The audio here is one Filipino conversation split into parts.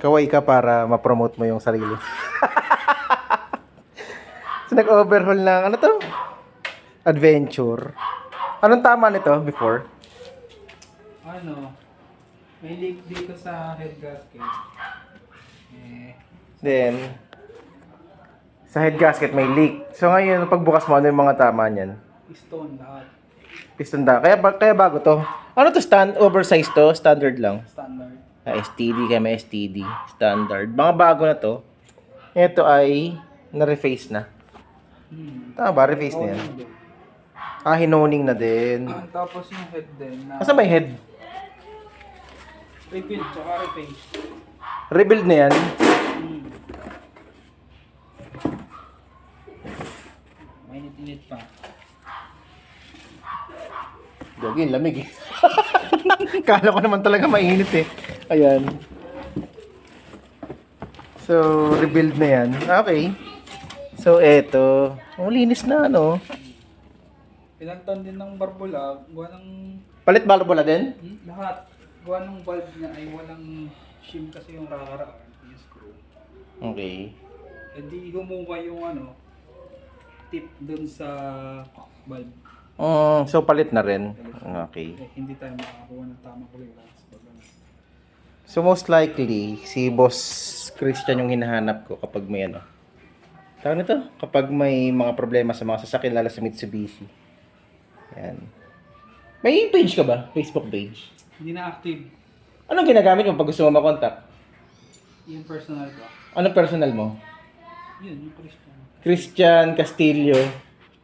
Kaway ka para ma-promote mo yung sarili. so, nag-overhaul ng, ano to? Adventure. Anong tama nito before? Ano, may leak dito sa head gasket. Eh, Then, sa head gasket may leak. So ngayon, pagbukas mo, ano yung mga tama niyan? piston lahat. Piston da. Kaya, ba- kaya bago to. Ano to? Stand, oversized to? Standard lang? Ah, STD kaya may STD. Standard. Mga bago na to. Ito ay na-reface na. Hmm. Tama ba? Reface na yan. Ah, hinoning na din. Tapos yung head din na Asa may head? rebuild tsaka repaint. Rebuild na yan. Hmm. Mainit-init pa. Gagi, lamig eh. Kala ko naman talaga mainit eh. Ayan. So, rebuild na yan. Okay. So, eto. Ang linis na, ano. Pinagtan din ng barbula, gawa ng Palit balbola din? hmm, lahat. Gawa ng valve niya ay walang shim kasi yung rara yung screw. Okay. E di humuka yung ano, tip dun sa valve. Mm, so, palit na rin. Okay. Eh, hindi tayo makakakuha ng tamang clearance. So, most likely, si Boss Christian yung hinahanap ko kapag may ano. Tawag nito? Kapag may mga problema sa mga sasakyan, lalo sa Mitsubishi. Yan. May page ka ba? Facebook page? Hindi na active Anong ginagamit mo pag gusto mo makontak? yung personal ko. Anong personal mo? Yun, yung Christian. Christian Castillo.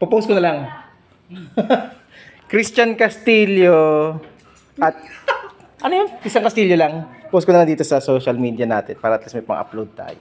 Popost ko na lang. Christian Castillo. At, ano yun? Christian Castillo lang. Post ko na lang dito sa social media natin para at least may pang-upload tayo.